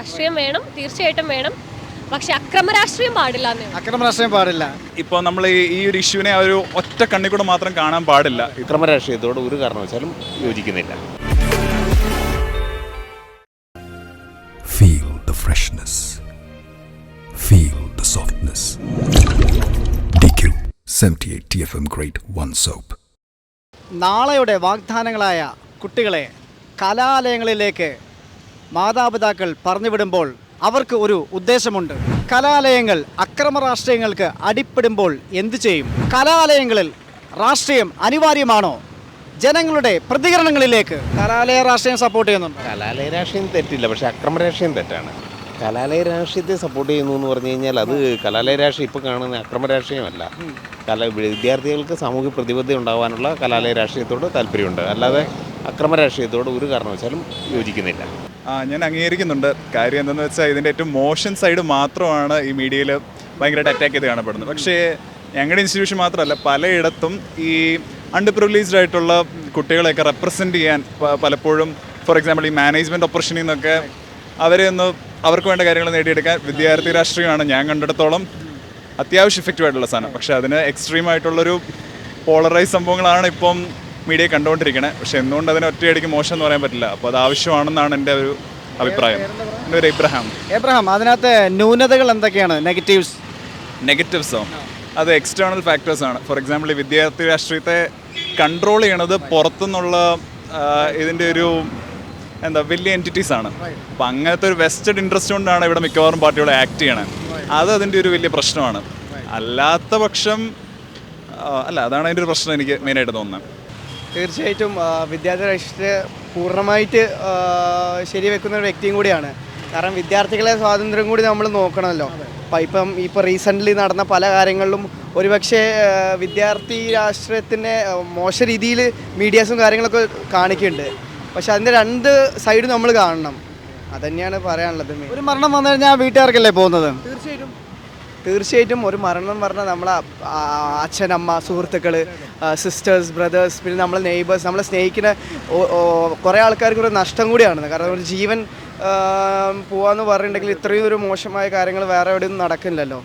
രാഷ്ട്രീയം വേണം തീർച്ചയായിട്ടും വേണം പക്ഷെ അക്രമ രാഷ്ട്രീയം പാടില്ല അക്രമ രാഷ്ട്രീയം പാടില്ല ഇപ്പോൾ നമ്മൾ ഈ ഒരു ഇഷ്യൂവിനെ ഒരു ഒറ്റ കണ്ണിൽ കൂടെ മാത്രം കാണാൻ പാടില്ല അക്രമ രാഷ്ട്രീയത്തോട് ഒരു കാരണവശാലും യോജിക്കുന്നില്ല Feel the freshness. Feel the softness. DQ 78 TFM Grade 1 Soap. നാളെയുടെ വാഗ്ദാനങ്ങളായ കുട്ടികളെ കലാലയങ്ങളിലേക്ക് മാതാപിതാക്കൾ പറഞ്ഞുവിടുമ്പോൾ അവർക്ക് ഒരു ഉദ്ദേശമുണ്ട്. കലാലയങ്ങൾ അക്രമ രാഷ്ട്രീയങ്ങൾക്ക് അടിപ്പെടുമ്പോൾ എന്തു ചെയ്യും? കലാലയങ്ങളിൽ രാഷ്ട്രീയം അനിവാര്യമാണോ? ജനങ്ങളുടെ പ്രതികരണങ്ങളിലേക്ക് കലാലയ രാഷ്ട്രീയം സപ്പോർട്ട് ചെയ്യുന്നുണ്ട്. കലാലയ രാഷ്ട്രീയം തെറ്റില്ല പക്ഷെ അക്രമ രാഷ്ട്രീയം തെറ്റാണ്. കലാലയ രാഷ്ട്രീയത്തെ സപ്പോർട്ട് ചെയ്യുന്നു എന്ന് പറഞ്ഞു കഴിഞ്ഞാൽ അത് കലാലയ രാഷ്ട്രീയം ഇപ്പോൾ കാണുന്ന അക്രമ രാഷ്ട്രീയമല്ല. കല വിദ്യാർത്ഥികൾക്ക് സാമൂഹ്യ പ്രതിബദ്ധത ഉണ്ടാകാനുള്ള കലാലയ രാഷ്ട്രീയത്തോട് താല്പര്യമുണ്ട്. അല്ലാതെ അക്രമ രാഷ്ട്രീയത്തോട് ഒരു കാരണവശാലും യോജിക്കുന്നില്ല. ആ, ഞാൻ അംഗീകരിക്കുന്നുണ്ട്. കാര്യം എന്തെന്ന് വെച്ചാൽ ഇതിന്റെ ഏറ്റവും മോഷൻ സൈഡ് മാത്രമാണ് ഈ മീഡിയയിൽ ഭയങ്കരമായിട്ട് അറ്റാക്ക് ചെയ്ത് കാണപ്പെടുന്നത്. പക്ഷേ ഞങ്ങളുടെ ഇൻസ്റ്റിറ്റ്യൂഷൻ മാത്രമല്ല പലയിടത്തും ഈ അണ്ടർ ആയിട്ടുള്ള കുട്ടികളെയൊക്കെ റെപ്രസെന്റ് ചെയ്യാൻ പലപ്പോഴും ഫോർ എക്സാമ്പിൾ ഈ മാനേജ്മെന്റ് ഓപ്പറേഷനിൽ നിന്നൊക്കെ അവരെ ഒന്ന് അവർക്ക് വേണ്ട കാര്യങ്ങൾ നേടിയെടുക്കാൻ വിദ്യാർത്ഥി രാഷ്ട്രീയമാണ് ഞാൻ കണ്ടിടത്തോളം അത്യാവശ്യം ഇഫക്റ്റീവ് ആയിട്ടുള്ള സാധനം. പക്ഷേ അതിന് എക്സ്ട്രീം ആയിട്ടുള്ളൊരു പോളറൈസ് സംഭവങ്ങളാണ് ഇപ്പം മീഡിയ കണ്ടുകൊണ്ടിരിക്കണേ. പക്ഷെ എന്തുകൊണ്ട് അതിനെ ഒറ്റയടിക്ക് മോശം എന്ന് പറയാൻ പറ്റില്ല. അപ്പോൾ അത് ആവശ്യമാണെന്നാണ് എന്റെ ഒരു അഭിപ്രായം. എന്റെ ഒരു ഇബ്രഹാം. എബ്രഹാം അതിനകത്ത് ന്യൂനതകൾ എന്തൊക്കെയാണ്? നെഗറ്റീവ്സ് നെഗറ്റീവ്സോ അത് എക്സ്റ്റേണൽ ഫാക്ടേഴ്സ് ആണ്. ഫോർ എക്സാമ്പിൾ വിദ്യാർത്ഥി രാഷ്ട്രീയത്തെ കൺട്രോൾ ചെയ്യണത് പുറത്തുനിന്നുള്ള ഇതിന്റെ ഒരു എന്താ വലിയ എന്റിറ്റീസ് ആണ്. അപ്പം അങ്ങനത്തെ ഒരു വെസ്റ്റഡ് ഇൻട്രസ്റ്റ് കൊണ്ടാണ് ഇവിടെ മിക്കവാറും പാർട്ടികൾ ആക്ട് ചെയ്യണത് അത് അതിന്റെ ഒരു വലിയ പ്രശ്നമാണ്. അല്ലാത്ത പക്ഷം അല്ല അതാണ് അതിന്റെ ഒരു പ്രശ്നം എനിക്ക് മെയിനായിട്ട് തോന്നുന്നത്. തീർച്ചയായിട്ടും വിദ്യാർത്ഥി രക്ഷത്തെ പൂർണമായിട്ട് ശരിവെക്കുന്ന ഒരു വ്യക്തിയും കൂടിയാണ്. കാരണം വിദ്യാർത്ഥികളെ സ്വാതന്ത്ര്യം കൂടി നമ്മൾ നോക്കണമല്ലോ. അപ്പം ഇപ്പം ഇപ്പോൾ റീസെന്റ്ലി നടന്ന പല കാര്യങ്ങളിലും ഒരുപക്ഷെ വിദ്യാർത്ഥി രാഷ്ട്രീയത്തിന്റെ മോശ രീതിയിൽ മീഡിയാസും കാര്യങ്ങളൊക്കെ കാണിക്കുന്നുണ്ട്. പക്ഷെ അതിന്റെ രണ്ട് സൈഡ് നമ്മൾ കാണണം. അതന്നെയാണ് പറയാനുള്ളത്. ഒരു മരണം വന്നു കഴിഞ്ഞാൽ വീട്ടുകാർക്കല്ലേ പോകുന്നത്? തീർച്ചയായിട്ടും ഒരു മരണം പറഞ്ഞാൽ നമ്മളെ അച്ഛനമ്മ സുഹൃത്തുക്കൾ സിസ്റ്റേഴ്സ് ബ്രദേഴ്സ് പിന്നെ നമ്മളെ നെയ്ബേഴ്സ് നമ്മളെ സ്നേഹിക്കുന്ന കുറേ ആൾക്കാർക്ക് ഒരു നഷ്ടം കൂടിയാണ്. കാരണം ഒരു ജീവൻ പോവാന്ന് പറഞ്ഞിട്ടുണ്ടെങ്കിൽ ഇത്രയും ഒരു മോശമായ കാര്യങ്ങൾ വേറെ എവിടെയും നടക്കില്ലല്ലോ.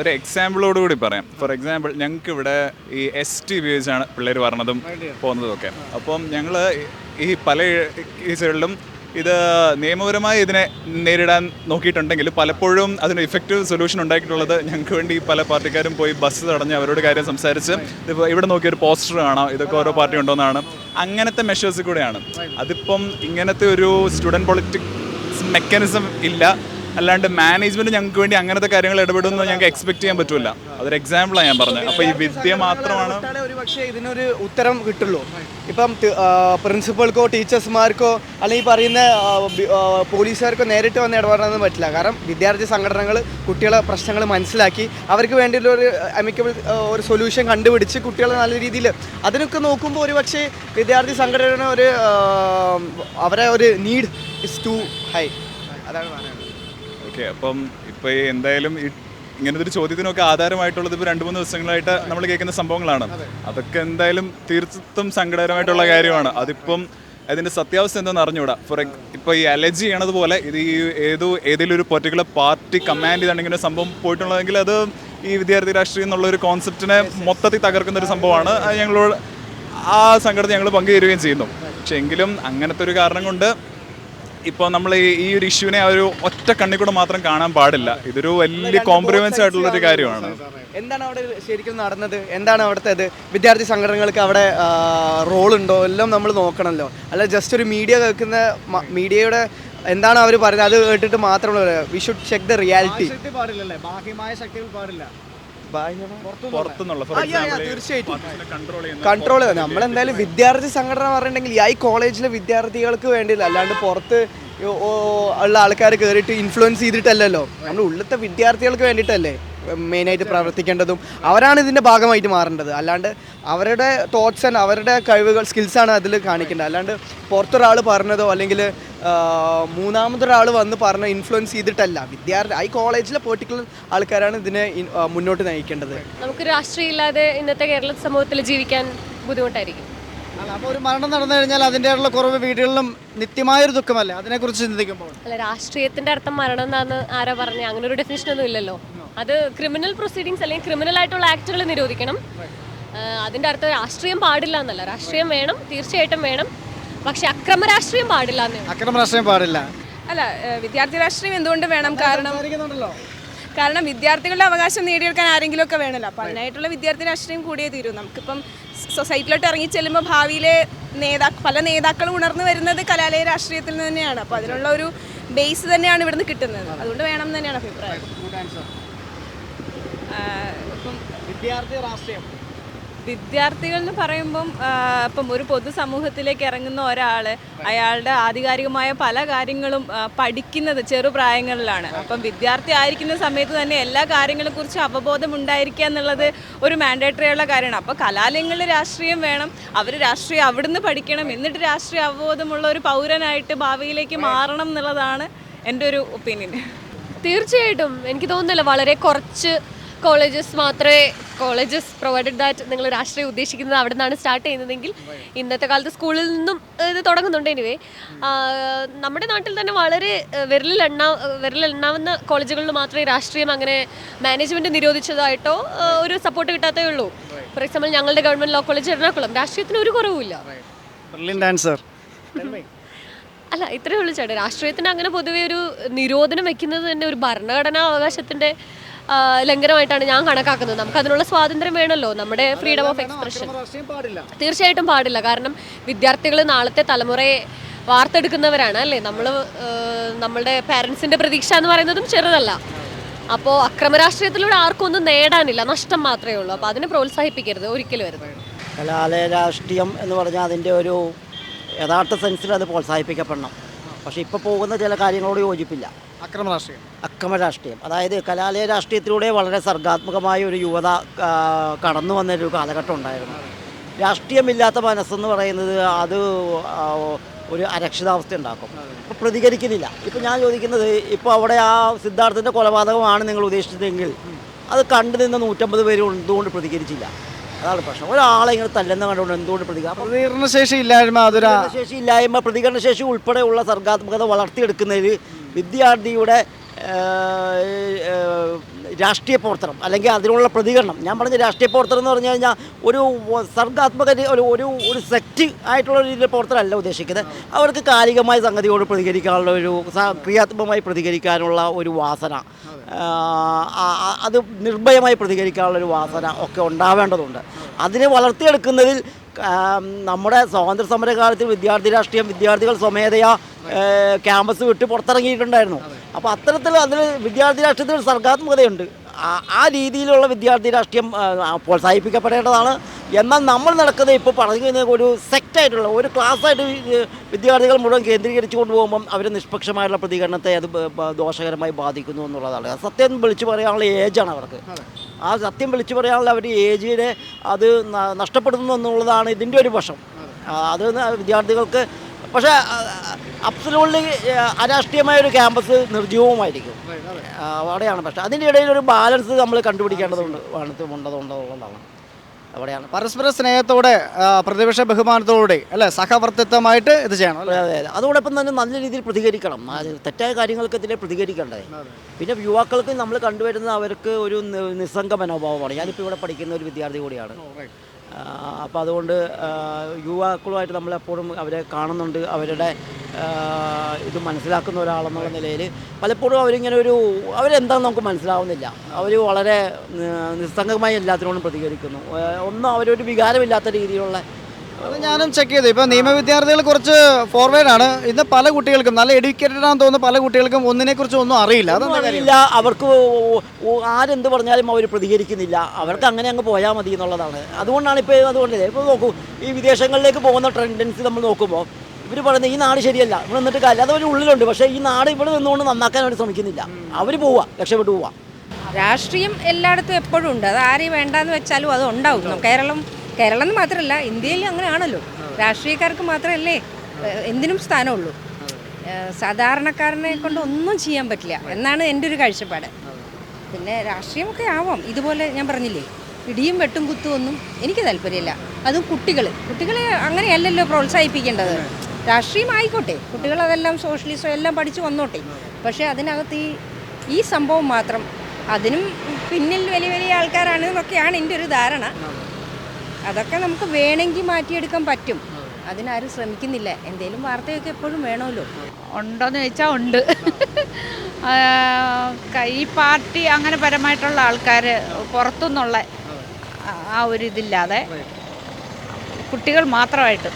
ഒരു എക്സാമ്പിളോട് കൂടി പറയാം. ഫോർ എക്സാമ്പിൾ ഞങ്ങൾക്ക് ഇവിടെ ഈ എസ് ടി ഉപയോഗിച്ചാണ് പിള്ളേർ പറഞ്ഞതും പോകുന്നതും ഒക്കെ. അപ്പം ഞങ്ങൾ ഈ പല കേസുകളിലും ഇത് നിയമപരമായി ഇതിനെ നേരിടാൻ നോക്കിയിട്ടുണ്ടെങ്കിൽ പലപ്പോഴും അതിന് ഇഫക്റ്റീവ് സൊല്യൂഷൻ ഉണ്ടാക്കിയിട്ടുള്ളത് ഞങ്ങൾക്ക് വേണ്ടി പല പാർട്ടിക്കാരും പോയി ബസ് തടഞ്ഞ് അവരോട് കാര്യം സംസാരിച്ച് ഇതിപ്പോൾ ഇവിടെ നോക്കിയൊരു പോസ്റ്റർ കാണാം. ഇതൊക്കെ ഓരോ പാർട്ടി ഉണ്ടോയെന്നാണ് അങ്ങനത്തെ മെഷേഴ്സ് കൂടെയാണ്. അതിപ്പം ഇങ്ങനത്തെ ഒരു സ്റ്റുഡന്റ് പൊളിറ്റിക്സ് മെക്കാനിസം ഇല്ല. അല്ലാണ്ട് മാനേജ്മെന്റ് ഞങ്ങൾക്ക് വേണ്ടി അങ്ങനത്തെ കാര്യങ്ങൾ ഇടപെടുമെന്ന് ഞങ്ങൾക്ക് എക്സ്പെക്ട് ചെയ്യാൻ പറ്റില്ല അതൊരു എക്സാമ്പിളാണ് ഞാൻ പറഞ്ഞത്. അപ്പോൾ ഈ വിദ്യ മാത്രമാണ് പക്ഷേ ഇതിനൊരു ഉത്തരം കിട്ടുള്ളൂ. ഇപ്പം പ്രിൻസിപ്പൾക്കോ ടീച്ചേഴ്സ്മാർക്കോ അല്ലെങ്കിൽ പറയുന്ന പോലീസുകാർക്കോ നേരിട്ട് വന്ന് ഇടപെടാനൊന്നും പറ്റില്ല. കാരണം വിദ്യാർത്ഥി സംഘടനകൾ കുട്ടികളെ പ്രശ്നങ്ങൾ മനസ്സിലാക്കി അവർക്ക് വേണ്ടിയുള്ള ഒരു അമിക്കബിൾ ഒരു സൊല്യൂഷൻ കണ്ടുപിടിച്ച് കുട്ടികളെ നല്ല രീതിയിൽ അതിനൊക്കെ നോക്കുമ്പോൾ ഒരു പക്ഷേ വിദ്യാർത്ഥി സംഘടന ഒരു അവരെ ഒരു നീഡ് ഇസ് ടു ഹൈ അതാണ് പറയുന്നത്. ഓക്കെ അപ്പം ഇപ്പോൾ എന്തായാലും ഈ ഇങ്ങനത്തെ ഒരു ചോദ്യത്തിനൊക്കെ ആധാരമായിട്ടുള്ളത് ഇപ്പോൾ രണ്ട് മൂന്ന് ദിവസങ്ങളായിട്ട് നമ്മൾ കേൾക്കുന്ന സംഭവങ്ങളാണ്. അതൊക്കെ എന്തായാലും തീർത്തും സങ്കടകരമായിട്ടുള്ള കാര്യമാണ്. അതിപ്പം അതിന്റെ സത്യാവസ്ഥ എന്താണെന്ന് അറിഞ്ഞുകൂടാ. ഫോർ ഇപ്പോൾ ഈ അലർജി ചെയ്യണത് പോലെ ഇത് ഈ ഏതോ ഏതെങ്കിലും ഒരു പെർട്ടിക്കുലർ പാർട്ടി കമാൻഡ് ചെയ്താണ് ഇങ്ങനെ ഒരു സംഭവം പോയിട്ടുള്ളതെങ്കിൽ അത് ഈ വിദ്യാർത്ഥി രാഷ്ട്രീയം എന്നുള്ള ഒരു കോൺസെപ്റ്റിനെ മൊത്തത്തിൽ തകർക്കുന്ന ഒരു സംഭവമാണ്. അത് ഞങ്ങളോട് ആ സങ്കടത്തിൽ ഞങ്ങൾ പങ്കുചേരുകയും ചെയ്യുന്നു. പക്ഷെ എങ്കിലും അങ്ങനത്തെ ഒരു കാരണം കൊണ്ട് ഇപ്പോൾ നമ്മൾ ഈ ഈ ഒരു ഇഷ്യൂവിനെ ആ ഒരു ഒറ്റ കണ്ണിൽ കൂടെ മാത്രം കാണാൻ പാടില്ല. ഇതൊരു വലിയ കോംപ്രമൈസ് ആയിട്ടുള്ള ഒരു കാര്യമാണ് എന്താണ് അവിടെ ശരിക്കും നടന്നത്? എന്താണ് അവിടുത്തെ ഇത്? വിദ്യാർത്ഥി സംഘടനകൾക്ക് അവിടെ റോൾ ഉണ്ടോ? എല്ലാം നമ്മൾ നോക്കണമല്ലോ. അല്ല ജസ്റ്റ് ഒരു മീഡിയ കേൾക്കുന്ന മീഡിയയുടെ എന്താണ് അവർ പറയുന്നത്? അത് കേട്ടിട്ട് മാത്രമല്ല we should check the reality പാടില്ലല്ലേ? ബാഹ്യമായ ശക്തികൾ പാടില്ല. പുറത്തുനിന്നുള്ള തീർച്ചയായിട്ടും. കൺട്രോൾ ചെയ്യുന്ന കൺട്രോൾ നമ്മളെന്തായാലും വിദ്യാർത്ഥി സംഘടന പറഞ്ഞിട്ടുണ്ടെങ്കിൽ ഈ കോളേജിലെ വിദ്യാർത്ഥികൾക്ക് വേണ്ടിയില്ല. അല്ലാണ്ട് പുറത്ത് ഉള്ള ആൾക്കാർ കയറിയിട്ട് ഇൻഫ്ലുവൻസ് ചെയ്തിട്ടല്ലല്ലോ. നമ്മൾ ഉള്ളത്തെ വിദ്യാർത്ഥികൾക്ക് വേണ്ടിയിട്ടല്ലേ മെയിനായിട്ട് പ്രവർത്തിക്കേണ്ടതും. അവരാണ് ഇതിന്റെ ഭാഗമായിട്ട് മാറേണ്ടത്. അല്ലാണ്ട് അവരുടെ തോട്ട്സ് ആൻഡ് അവരുടെ കഴിവുകൾ സ്കിൽസാണ് അതിൽ കാണിക്കേണ്ടത്. അല്ലാണ്ട് പുറത്തൊരാൾ പറഞ്ഞതോ അല്ലെങ്കിൽ മൂന്നാമതൊരാൾ വന്ന് പറഞ്ഞ ഇൻഫ്ലുവൻസ് ചെയ്തിട്ടല്ല. വിദ്യാർത്ഥി ഈ കോളേജിലെ പെർട്ടിക്കുലർ ആൾക്കാരാണ് ഇതിനെ മുന്നോട്ട് നയിക്കേണ്ടത്. നമുക്ക് രാഷ്ട്രീയം ഇല്ലാതെ ഇന്നത്തെ കേരള സമൂഹത്തിൽ ജീവിക്കാൻ ബുദ്ധിമുട്ടായിരിക്കും. അപ്പോൾ ഒരു മരണം നടന്നു കഴിഞ്ഞാൽ അതിന്റെതായിട്ടുള്ള കുറവ് വീടുകളിലും നിത്യമായൊരു ദുഃഖമല്ലേ? അതിനെക്കുറിച്ച് ചിന്തിക്കുമ്പോൾ. അല്ല രാഷ്ട്രീയത്തിന്റെ അർത്ഥം മരണം എന്നാന്ന് ആരാ പറഞ്ഞു? അങ്ങനെ ഒരു ഡെഫിനേഷൻ ഒന്നും ഇല്ലല്ലോ. അത് ക്രിമിനൽ പ്രൊസീഡിങ്സ് അല്ലെങ്കിൽ ക്രിമിനൽ ആയിട്ടുള്ള ആക്ടുകൾ നിരോധിക്കണം. അതിന്റെ അതിന്റെ അർത്ഥം രാഷ്ട്രീയം പാടില്ല എന്നല്ല. രാഷ്ട്രീയം വേണം തീർച്ചയായിട്ടും വേണം. പക്ഷെ അക്രമ രാഷ്ട്രീയം പാടില്ല. അക്രമ രാഷ്ട്രീയം പാടില്ല. അല്ല വിദ്യാർത്ഥി രാഷ്ട്രീയം എന്തുകൊണ്ട് വേണം? കാരണം കാരണം വിദ്യാർത്ഥികളുടെ അവകാശം നേടിയെടുക്കാൻ ആരെങ്കിലും ഒക്കെ വേണമല്ലോ. അപ്പം അതിനായിട്ടുള്ള വിദ്യാർത്ഥി രാഷ്ട്രീയം കൂടിയേ തീരൂ. നമുക്കിപ്പം സൊസൈറ്റിയിലോട്ട് ഇറങ്ങി ചെല്ലുമ്പോൾ ഭാവിയിലെ നേതാ പല നേതാക്കളും ഉണർന്നു വരുന്നത് കലാലയ രാഷ്ട്രീയത്തിൽ നിന്ന് തന്നെയാണ്. അപ്പോൾ അതിനുള്ള ഒരു ബേസ് തന്നെയാണ് ഇവിടുന്ന് കിട്ടുന്നത്. അതുകൊണ്ട് വേണം എന്ന് തന്നെയാണ് അഭിപ്രായം. ഇപ്പം വിദ്യാർത്ഥി രാഷ്ട്രീയം. വിദ്യാർത്ഥികൾ എന്ന് പറയുമ്പം ഇപ്പം ഒരു പൊതുസമൂഹത്തിലേക്ക് ഇറങ്ങുന്ന ഒരാൾ അയാളുടെ ആധികാരികമായ പല കാര്യങ്ങളും പഠിക്കുന്നത് ചെറുപ്രായങ്ങളിലാണ് അപ്പം വിദ്യാർത്ഥി ആയിരിക്കുന്ന സമയത്ത് തന്നെ എല്ലാ കാര്യങ്ങളെ കുറിച്ച് അവബോധം ഉണ്ടായിരിക്കുക എന്നുള്ളത് ഒരു മാൻഡേറ്ററി ഉള്ള കാര്യമാണ്. അപ്പോൾ കലാലയങ്ങളിൽ രാഷ്ട്രീയം വേണം അവർ രാഷ്ട്രീയം അവിടുന്ന് പഠിക്കണം എന്നിട്ട് രാഷ്ട്രീയ അവബോധമുള്ള ഒരു പൗരനായിട്ട് ഭാവിയിലേക്ക് മാറണം എന്നുള്ളതാണ് എന്റെ ഒരു ഒപ്പീനിയൻ. തീർച്ചയായിട്ടും. എനിക്ക് തോന്നുന്നില്ല വളരെ കുറച്ച് കോളേജസ് മാത്രമേ കോളേജസ് പ്രൊവൈഡഡ് ദാറ്റ് നിങ്ങൾ രാഷ്ട്രീയം ഉദ്ദേശിക്കുന്നത് അവിടെ നിന്നാണ് സ്റ്റാർട്ട് ചെയ്യുന്നതെങ്കിൽ ഇന്നത്തെ കാലത്ത് സ്കൂളിൽ നിന്നും ഇത് തുടങ്ങുന്നുണ്ട് എനിവേ നമ്മുടെ നാട്ടിൽ തന്നെ വളരെ വിരലിലെണ്ണാ വിരലിലെണ്ണ വിരലിലെണ്ണാവുന്ന കോളേജുകളിൽ മാത്രമേ രാഷ്ട്രീയം അങ്ങനെ മാനേജ്മെന്റ് നിരോധിച്ചതായിട്ടോ ഒരു സപ്പോർട്ട് കിട്ടാത്തേ ഉള്ളൂ. ഫോർ എക്സാമ്പിൾ ഞങ്ങളുടെ ഗവൺമെന്റ് ലോ കോളേജ് എറണാകുളം രാഷ്ട്രീയത്തിന് ഒരു കുറവുമില്ല. അല്ല ഇത്രയേ ഉള്ളൂ ചേട്ടാ. രാഷ്ട്രീയത്തിന് അങ്ങനെ പൊതുവെ ഒരു നിരോധനം വെക്കുന്നത് തന്നെ ഒരു ഭരണഘടനാ അവകാശത്തിന്റെ ആ, ലംഘനമായിട്ടാണ് ഞാൻ കണക്കാക്കുന്നത്. നമുക്ക് അതിനുള്ള സ്വാതന്ത്ര്യം വേണമല്ലോ. നമ്മുടെ ഫ്രീഡം ഓഫ് എക്സ്പ്രഷൻ തീർച്ചയായിട്ടും പാടില്ല. കാരണം വിദ്യാർത്ഥികൾ നാളത്തെ തലമുറയെ വാർത്തെടുക്കുന്നവരാണ് അല്ലേ? നമ്മൾ നമ്മളുടെ പാരൻസിന്റെ പ്രതീക്ഷ എന്ന് പറയുന്നതും ചെറുതല്ല. അപ്പോൾ അക്രമ രാഷ്ട്രീയത്തിലൂടെ ആർക്കും ഒന്നും നേടാനില്ല. നഷ്ടം മാത്രമേ ഉള്ളൂ. അപ്പോൾ അതിനെ പ്രോത്സാഹിപ്പിക്കരുത്. ഒരിക്കലും വരുന്നത് കലാലയ രാഷ്ട്രീയം എന്ന് പറഞ്ഞാൽ അതിന്റെ ഒരു യഥാർത്ഥ സെൻസിൽ അത് പ്രോത്സാഹിപ്പിക്കപ്പെടണം. പക്ഷേ ഇപ്പോൾ പോകുന്ന ചില കാര്യങ്ങളോട് യോജിപ്പില്ല. അക്രമ രാഷ്ട്രീയം അക്രമ രാഷ്ട്രീയം അതായത് കലാലയ രാഷ്ട്രീയത്തിലൂടെ വളരെ സർഗാത്മകമായ ഒരു യുവത കടന്നു വന്നൊരു കാലഘട്ടം ഉണ്ടായിരുന്നു. രാഷ്ട്രീയമില്ലാത്ത മനസ്സെന്ന് പറയുന്നത് അത് ഒരു അരക്ഷിതാവസ്ഥ ഉണ്ടാക്കും. ഇപ്പോൾ പ്രതികരിക്കുന്നില്ല. ഇപ്പോൾ ഞാൻ ചോദിക്കുന്നത് ഇപ്പോൾ അവിടെ ആ സിദ്ധാർത്ഥന്റെ കൊലപാതകമാണ് നിങ്ങൾ ഉദ്ദേശിച്ചതെങ്കിൽ അത് കണ്ടു നിന്ന നൂറ്റമ്പത് പേര് എന്തുകൊണ്ട് പ്രതികരിച്ചില്ല? അതാണ് പ്രശ്നം. ഒരാളെ ഇങ്ങനെ തല്ലെന്ന് കണ്ടുകൊണ്ട് എന്തുകൊണ്ട് പ്രതികരിക്കുക അപ്പോൾ പ്രതികരണശേഷി ഇല്ലായ്മ അതൊരു പ്രതികരണശേഷി ഇല്ലായ്മ പ്രതികരണശേഷി ഉൾപ്പെടെയുള്ള സർഗാത്മകത വളർത്തിയെടുക്കുന്നതിൽ വിദ്യാർത്ഥിയുടെ രാഷ്ട്രീയ പ്രവർത്തനം അല്ലെങ്കിൽ അതിനുള്ള പ്രതികരണം. ഞാൻ പറഞ്ഞ രാഷ്ട്രീയ പ്രവർത്തനം എന്ന് പറഞ്ഞു കഴിഞ്ഞാൽ ഒരു സർഗാത്മക ഒരു ഒരു ഒരു സെക്റ്റ് ആയിട്ടുള്ള രീതിയിൽ പ്രവർത്തനമല്ല ഉദ്ദേശിക്കുന്നത്. അവർക്ക് കാലികമായ സംഗതിയോട് പ്രതികരിക്കാനുള്ള ഒരു ക്രിയാത്മകമായി പ്രതികരിക്കാനുള്ള ഒരു വാസന അത് നിർഭയമായി പ്രതികരിക്കാനുള്ള ഒരു വാസന ഒക്കെ ഉണ്ടാവേണ്ടതുണ്ട്. അതിനെ വളർത്തിയെടുക്കുന്നതിൽ നമ്മുടെ സ്വാതന്ത്ര്യ സമര കാലത്ത് വിദ്യാർത്ഥി രാഷ്ട്രീയം വിദ്യാർത്ഥികൾ സ്വമേധയാ ക്യാമ്പസ് വിട്ട് പുറത്തിറങ്ങിയിട്ടുണ്ടായിരുന്നു. അപ്പോൾ അത്തരത്തിൽ അതിൽ വിദ്യാർത്ഥി രാഷ്ട്രീയത്തിൽ സർഗാത്മകതയുണ്ട്. ആ- രീതിയിലുള്ള വിദ്യാർത്ഥി രാഷ്ട്രീയം പ്രോത്സാഹിപ്പിക്കപ്പെടേണ്ടതാണ്. എന്നാൽ നമ്മൾ നടക്കുന്നത് ഇപ്പോൾ പറയുന്നത് ഒരു സെക്റ്റായിട്ടുള്ള ഒരു ക്ലാസ്സായിട്ട് വിദ്യാർത്ഥികൾ മുഴുവൻ കേന്ദ്രീകരിച്ചു കൊണ്ടുപോകുമ്പം അവർ നിഷ്പക്ഷമായുള്ള പ്രതികരണത്തെ അത് ദോഷകരമായി ബാധിക്കുന്നു എന്നുള്ളതാണ്. സത്യം വിളിച്ചു പറയാനുള്ള ഏജാണ് അവർക്ക്. ആ സത്യം വിളിച്ചു പറയാനുള്ള അവരുടെ ഏജിനെ അത് നഷ്ടപ്പെടുന്നു എന്നുള്ളതാണ് ഇതിന്റെ ഒരു വശം. അത്. വിദ്യാർത്ഥികൾക്ക് പക്ഷേ അബ്സലൂട്ട്ലി അരാഷ്ട്രീയമായ ഒരു ക്യാമ്പസ് നിർജീവമായിരിക്കും അവിടെയാണ്. പക്ഷേ അതിന്റെ ഇടയിൽ ഒരു ബാലൻസ് നമ്മൾ കണ്ടുപിടിക്കേണ്ടതുണ്ട് ഉണ്ടതുണ്ടെന്നുള്ളതാണ് അവിടെയാണ്. പരസ്പര സ്നേഹത്തോടെ പ്രതിപക്ഷ ബഹുമാനത്തോടെ അല്ലെ സഹവർത്തിത്വമായിട്ട് ഇത് ചെയ്യണം അല്ലേ? അതെ അതെ. അതോടൊപ്പം തന്നെ നല്ല രീതിയിൽ പ്രതികരിക്കണം. തെറ്റായ കാര്യങ്ങൾക്കെതിരെ പ്രതികരിക്കണ്ടേ? പിന്നെ യുവാക്കൾക്ക് നമ്മൾ കണ്ടുവരുന്നത് അവർക്ക് ഒരു നിസ്സംഗ മനോഭാവമാണ്. ഞാനിപ്പോൾ ഇവിടെ പഠിക്കുന്ന ഒരു വിദ്യാർത്ഥി കൂടിയാണ്. അപ്പോൾ അതുകൊണ്ട് യുവാക്കളുമായിട്ട് നമ്മളെപ്പോഴും അവരെ കാണുന്നുണ്ട്. അവരുടെ ഇത് മനസ്സിലാക്കുന്ന ഒരാളെന്നുള്ള നിലയിൽ പലപ്പോഴും അവരിങ്ങനെ ഒരു അവരെന്താണെന്ന് നമുക്ക് മനസ്സിലാവുന്നില്ല. അവർ വളരെ നിസ്സംഗമായി എല്ലാത്തിനോടും പ്രതികരിക്കുന്നു. ഒന്നും അവരൊരു വികാരമില്ലാത്ത രീതിയിലുള്ള അത് ഞാനും ചെക്ക് ചെയ്തു. ഇപ്പം നിയമവിദ്യാർത്ഥികൾ കുറച്ച് ഫോർവേഡ് ആണ്. ഇന്ന് പല കുട്ടികൾക്കും നല്ല എഡ്യൂക്കേറ്റഡ് ആണെന്ന് തോന്നുന്നു പല കുട്ടികൾക്കും ഒന്നിനെ കുറിച്ച് ഒന്നും അറിയില്ല. അതൊന്നും അറിയില്ല. അവർക്ക് ആരെന്ത് പറഞ്ഞാലും അവർ പ്രതികരിക്കുന്നില്ല. അവർക്ക് അങ്ങനെ അങ്ങ് പോയാൽ മതി എന്നുള്ളതാണ്. അതുകൊണ്ടാണ് ഇപ്പോൾ അതുകൊണ്ട് ഇപ്പോൾ നോക്കൂ ഈ വിദേശങ്ങളിലേക്ക് പോകുന്ന ടെൻഡൻസി നമ്മൾ നോക്കുമ്പോൾ ഇവർ പറയുന്നത് ഈ നാട് ശരിയല്ല. ഇവിടെ നിന്നിട്ട് കാര്യം അതവർ ഉള്ളിലുണ്ട്. പക്ഷേ ഈ നാട് ഇവിടെ നിന്നുകൊണ്ട് നന്നാക്കാൻ അവർ ശ്രമിക്കുന്നില്ല. അവർ പോവുക രക്ഷപ്പെട്ടു പോവുക രാഷ്ട്രീയം എല്ലായിടത്തും എപ്പോഴും ഉണ്ട്. അത് ആരെയും വേണ്ടെന്ന് വെച്ചാലും അത് ഉണ്ടാവും. കേരളം കേരളം എന്ന് മാത്രമല്ല ഇന്ത്യയിൽ അങ്ങനെയാണല്ലോ. രാഷ്ട്രീയക്കാർക്ക് മാത്രമല്ലേ എന്തിനും സ്ഥാനമുള്ളൂ. സാധാരണക്കാരനെ കൊണ്ട് ഒന്നും ചെയ്യാൻ പറ്റില്ല. എന്നാണ് എന്റെ ഒരു കാഴ്ചപ്പാട്. പിന്നെ രാഷ്ട്രീയമൊക്കെ ആവാം. ഇതുപോലെ ഞാൻ പറഞ്ഞില്ലേ ഇടിയും വെട്ടും കുത്തും ഒന്നും എനിക്ക് താല്പര്യമില്ല. അതും കുട്ടികൾ. കുട്ടികളെ അങ്ങനെയല്ലല്ലോ പ്രോത്സാഹിപ്പിക്കേണ്ടത്. രാഷ്ട്രീയം ആയിക്കോട്ടെ. കുട്ടികൾ അതെല്ലാം സോഷ്യലിസം എല്ലാം പഠിച്ചു വന്നോട്ടെ. പക്ഷേ അതിനകത്ത് ഈ ഈ സംഭവം മാത്രം അതിനും പിന്നിൽ വലിയ വലിയ ആൾക്കാരാണ് എന്നൊക്കെയാണ് എന്റെ ഒരു ധാരണ. അതൊക്കെ നമുക്ക് വേണമെങ്കിൽ മാറ്റിയെടുക്കാൻ പറ്റും. അതിനാരും ശ്രമിക്കുന്നില്ല. എന്തേലും വാർത്തയൊക്കെ എപ്പോഴും വേണമല്ലോ. ഉണ്ടോന്ന് ചോദിച്ചാൽ ഉണ്ട്. ഈ പാർട്ടി അങ്ങനെ പരമായിട്ടുള്ള ആൾക്കാർ പുറത്തുനിന്നുള്ള ആ- ഒരു ഇതില്ലാതെ കുട്ടികൾ മാത്രമായിട്ട്.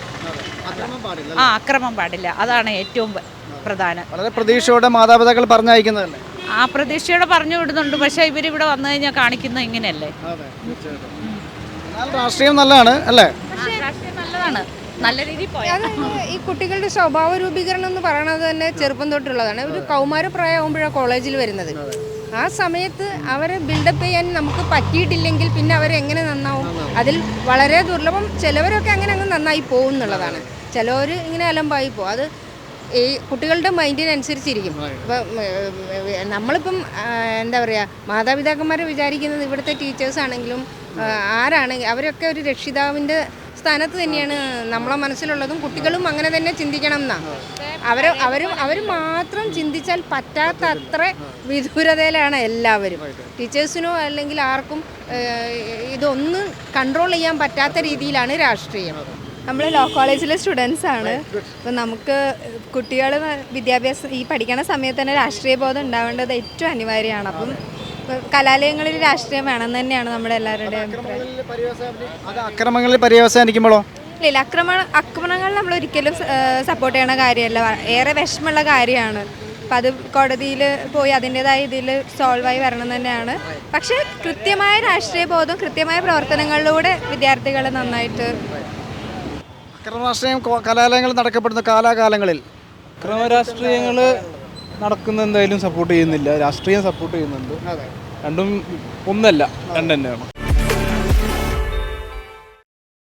ആ അക്രമം പാടില്ല. അതാണ് ഏറ്റവും പ്രധാനം. വളരെ പ്രതീക്ഷയോടെ മാതാപിതാക്കൾ പറഞ്ഞയക്കുന്നതല്ലേ ആ പ്രതീക്ഷയോടെ പറഞ്ഞു വിടുന്നുണ്ട്. പക്ഷേ ഇവരിവിടെ വന്നു കഴിഞ്ഞാൽ കാണിക്കുന്നത് ഇങ്ങനെയല്ലേ? രാഷ്ട്രീയം നല്ലതാണ് അല്ലേ? രാഷ്ട്രീയം നല്ലതാണ്. നല്ല രീതിയിൽ ഈ കുട്ടികളുടെ സ്വഭാവ രൂപീകരണം എന്ന് പറയുന്നത് തന്നെ ചെറുപ്പം തൊട്ടുള്ളതാണ്. ഒരു കൗമാര കൗമാരപ്രായമാകുമ്പോഴാണ് കോളേജിൽ വരുന്നത്. ആ സമയത്ത് അവരെ ബിൽഡപ്പ് ചെയ്യാൻ നമുക്ക് പറ്റിയിട്ടില്ലെങ്കിൽ പിന്നെ അവരെങ്ങനെ നന്നാവും? അതിൽ വളരെ ദുർലഭം ചിലവരൊക്കെ അങ്ങനെ അങ്ങ് നന്നായി പോകും എന്നുള്ളതാണ്. ചിലവർ ഇങ്ങനെ അലമ്പായി പോകും. അത് ഈ കുട്ടികളുടെ മൈൻഡിനനുസരിച്ചിരിക്കും. ഇപ്പം നമ്മളിപ്പം എന്താ പറയുക മാതാപിതാക്കന്മാർ വിചാരിക്കുന്നത് ഇവിടുത്തെ ടീച്ചേഴ്സ് ആണെങ്കിലും ആ, ആരാണെങ്കിലും അവരൊക്കെ ഒരു രക്ഷിതാവിന്റെ സ്ഥാനത്ത് തന്നെയാണ് നമ്മളെ മനസ്സിലുള്ളതും കുട്ടികളും അങ്ങനെ തന്നെ ചിന്തിക്കണം എന്നാണ് അവർ അവരും അവർ മാത്രം ചിന്തിച്ചാൽ പറ്റാത്തത്ര വിദൂരതയിലാണ് എല്ലാവരും. ടീച്ചേഴ്സിനോ അല്ലെങ്കിൽ ആർക്കും ഇതൊന്നും കൺട്രോൾ ചെയ്യാൻ പറ്റാത്ത രീതിയിലാണ് രാഷ്ട്രീയം. നമ്മൾ ലോ കോളേജിലെ സ്റ്റുഡൻസ് ആണ്. അപ്പം നമുക്ക് കുട്ടികൾ വിദ്യാഭ്യാസം ഈ പഠിക്കണ സമയത്ത് തന്നെ രാഷ്ട്രീയ ബോധം ഉണ്ടാവേണ്ടത് ഏറ്റവും അനിവാര്യമാണ്. അപ്പം കലാലയങ്ങളിൽ രാഷ്ട്രീയം വേണം തന്നെയാണ് നമ്മുടെ എല്ലാവരുടെയും അക്രമങ്ങളിൽ പര്യവസാനിക്കുമ്പോഴോ ഇല്ല ആക്രമണ ആക്രമണങ്ങൾ നമ്മൾ ഒരിക്കലും സപ്പോർട്ട് ചെയ്യണ കാര്യമല്ല. ഏറെ വിഷമമുള്ള കാര്യമാണ്. അപ്പം അത് കോടതിയിൽ പോയി അതിന്റെതായ ഇതിൽ സോൾവായി വരണം തന്നെയാണ്. പക്ഷേ കൃത്യമായ രാഷ്ട്രീയ ബോധം കൃത്യമായ പ്രവർത്തനങ്ങളിലൂടെ വിദ്യാർത്ഥികൾ നന്നായിട്ട് അക്രമ കലാലയങ്ങൾ നടക്കപ്പെടുന്ന കാലാകാലങ്ങളിൽ ക്രമരാഷ്ട്രീയങ്ങൾ നടക്കുന്ന എന്തായാലും സപ്പോർട്ട് ചെയ്യുന്നില്ല. രാഷ്ട്രീയം സപ്പോർട്ട് ചെയ്യുന്നുണ്ട്. രണ്ടും ഒന്നല്ല രണ്ട് തന്നെയാണ്